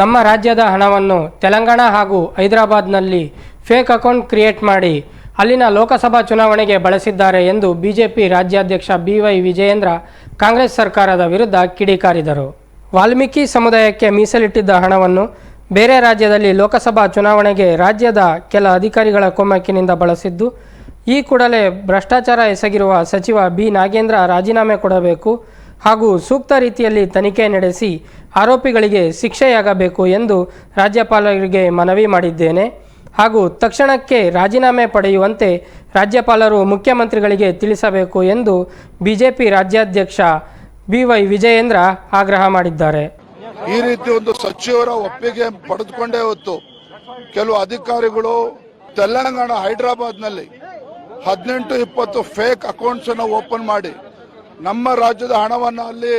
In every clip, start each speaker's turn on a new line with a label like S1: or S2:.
S1: ನಮ್ಮ ರಾಜ್ಯದ ಹಣವನ್ನು ತೆಲಂಗಾಣ ಹಾಗೂ ಹೈದರಾಬಾದ್ನಲ್ಲಿ ಫೇಕ್ ಅಕೌಂಟ್ ಕ್ರಿಯೇಟ್ ಮಾಡಿ ಅಲ್ಲಿನ ಲೋಕಸಭಾ ಚುನಾವಣೆಗೆ ಬಳಸಿದ್ದಾರೆ ಎಂದು ಬಿಜೆಪಿ ರಾಜ್ಯಾಧ್ಯಕ್ಷ ಬಿ ವೈ ವಿಜಯೇಂದ್ರ ಕಾಂಗ್ರೆಸ್ ಸರ್ಕಾರದ ವಿರುದ್ಧ ಕಿಡಿಕಾರಿದರು. ವಾಲ್ಮೀಕಿ ಸಮುದಾಯಕ್ಕೆ ಮೀಸಲಿಟ್ಟಿದ್ದ ಹಣವನ್ನು ಬೇರೆ ರಾಜ್ಯದಲ್ಲಿ ಲೋಕಸಭಾ ಚುನಾವಣೆಗೆ ರಾಜ್ಯದ ಕೆಲ ಅಧಿಕಾರಿಗಳ ಕೊಮ್ಮಕ್ಕಿನಿಂದ ಬಳಸಿದ್ದು, ಈ ಕೂಡಲೇ ಭ್ರಷ್ಟಾಚಾರ ಎಸಗಿರುವ ಸಚಿವ ಬಿ ನಾಗೇಂದ್ರ ರಾಜೀನಾಮೆ ಕೊಡಬೇಕು ಹಾಗೂ ಸೂಕ್ತ ರೀತಿಯಲ್ಲಿ ತನಿಖೆ ನಡೆಸಿ ಆರೋಪಿಗಳಿಗೆ ಶಿಕ್ಷೆಯಾಗಬೇಕು ಎಂದು ರಾಜ್ಯಪಾಲರಿಗೆ ಮನವಿ ಮಾಡಿದ್ದೇನೆ. ಹಾಗೂ ತಕ್ಷಣಕ್ಕೆ ರಾಜೀನಾಮೆ ಪಡೆಯುವಂತೆ ರಾಜ್ಯಪಾಲರು ಮುಖ್ಯಮಂತ್ರಿಗಳಿಗೆ ತಿಳಿಸಬೇಕು ಎಂದು ಬಿಜೆಪಿ ರಾಜ್ಯಾಧ್ಯಕ್ಷ ಬಿ ವೈ ವಿಜಯೇಂದ್ರ ಆಗ್ರಹ ಮಾಡಿದ್ದಾರೆ.
S2: ಈ ರೀತಿ ಒಂದು ಸಚಿವರ ಒಪ್ಪಿಗೆ ಪಡೆದುಕೊಂಡೇ ಹೊತ್ತು ಕೆಲವು ಅಧಿಕಾರಿಗಳು ತೆಲಂಗಾಣ ಹೈದರಾಬಾದ್ನಲ್ಲಿ ಹದಿನೆಂಟು ಇಪ್ಪತ್ತು ಫೇಕ್ ಅಕೌಂಟ್ಸ್ ಅನ್ನು ಓಪನ್ ಮಾಡಿ ನಮ್ಮ ರಾಜ್ಯದ ಹಣವನ್ನ ಅಲ್ಲಿ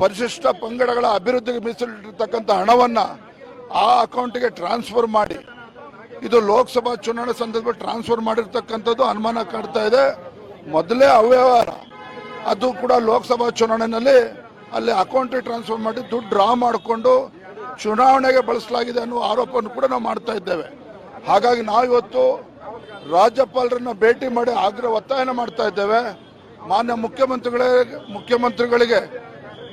S2: ಪರಿಶಿಷ್ಟ ಪಂಗಡಗಳ ಅಭಿವೃದ್ಧಿಗೆ ಮೀಸಲಿಟ್ಟಿರ್ತಕ್ಕಂಥ ಹಣವನ್ನ ಆ ಅಕೌಂಟ್ಗೆ ಟ್ರಾನ್ಸ್ಫರ್ ಮಾಡಿ, ಇದು ಲೋಕಸಭಾ ಚುನಾವಣೆ ಸಂದರ್ಭದಲ್ಲಿ ಟ್ರಾನ್ಸ್ಫರ್ ಮಾಡಿರ್ತಕ್ಕಂಥದ್ದು ಅನುಮಾನ ಕಾಡ್ತಾ ಇದೆ. ಮೊದಲೇ ಅವ್ಯವಹಾರ, ಅದು ಕೂಡ ಲೋಕಸಭಾ ಚುನಾವಣೆಯಲ್ಲಿ ಅಲ್ಲಿ ಅಕೌಂಟ್ ಟ್ರಾನ್ಸ್ಫರ್ ಮಾಡಿ ದುಡ್ಡು ಡ್ರಾ ಮಾಡಿಕೊಂಡು ಚುನಾವಣೆಗೆ ಬಳಸಲಾಗಿದೆ ಅನ್ನುವ ಆರೋಪವನ್ನು ಕೂಡ ನಾವು ಮಾಡ್ತಾ ಇದ್ದೇವೆ. ಹಾಗಾಗಿ ನಾವು ಇವತ್ತು ರಾಜ್ಯಪಾಲರನ್ನ ಭೇಟಿ ಮಾಡಿ ಆಗ್ರಹ ಒತ್ತಾಯನ ಮಾಡ್ತಾ ಇದ್ದೇವೆ. ಮಾನ್ಯ ಮುಖ್ಯಮಂತ್ರಿಗಳೇ, ಮುಖ್ಯಮಂತ್ರಿಗಳಿಗೆ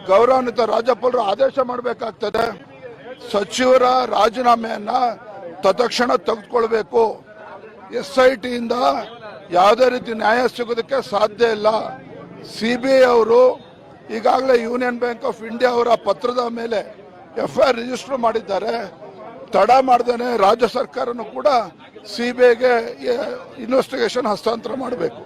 S2: ಗೌರವಾನ್ವಿತ ರಾಜ್ಯಪಾಲರು ಆದೇಶ ಮಾಡಬೇಕಾಗ್ತದೆ. ಸಚಿವರ ರಾಜೀನಾಮೆಯನ್ನ ತತ್ಕ್ಷಣ ತೆಗೆದುಕೊಳ್ಬೇಕು. ಎಸ್ ಐ ಟಿಯಿಂದ ಯಾವುದೇ ರೀತಿ ನ್ಯಾಯ ಸಿಗೋದಕ್ಕೆ ಸಾಧ್ಯ ಇಲ್ಲ. ಸಿ ಬಿ ಐ ಅವರು ಈಗಾಗಲೇ ಯೂನಿಯನ್ ಬ್ಯಾಂಕ್ ಆಫ್ ಇಂಡಿಯಾ ಅವರ ಪತ್ರದ ಮೇಲೆ ಎಫ್ ಐ ಆರ್ ರಿಜಿಸ್ಟರ್ ಮಾಡಿದ್ದಾರೆ. ತಡ ಮಾಡ್ದೇನೆ ರಾಜ್ಯ ಸರ್ಕಾರನು ಕೂಡ ಸಿ ಬಿ ಐಗೆ ಇನ್ವೆಸ್ಟಿಗೇಷನ್ ಹಸ್ತಾಂತರ ಮಾಡಬೇಕು.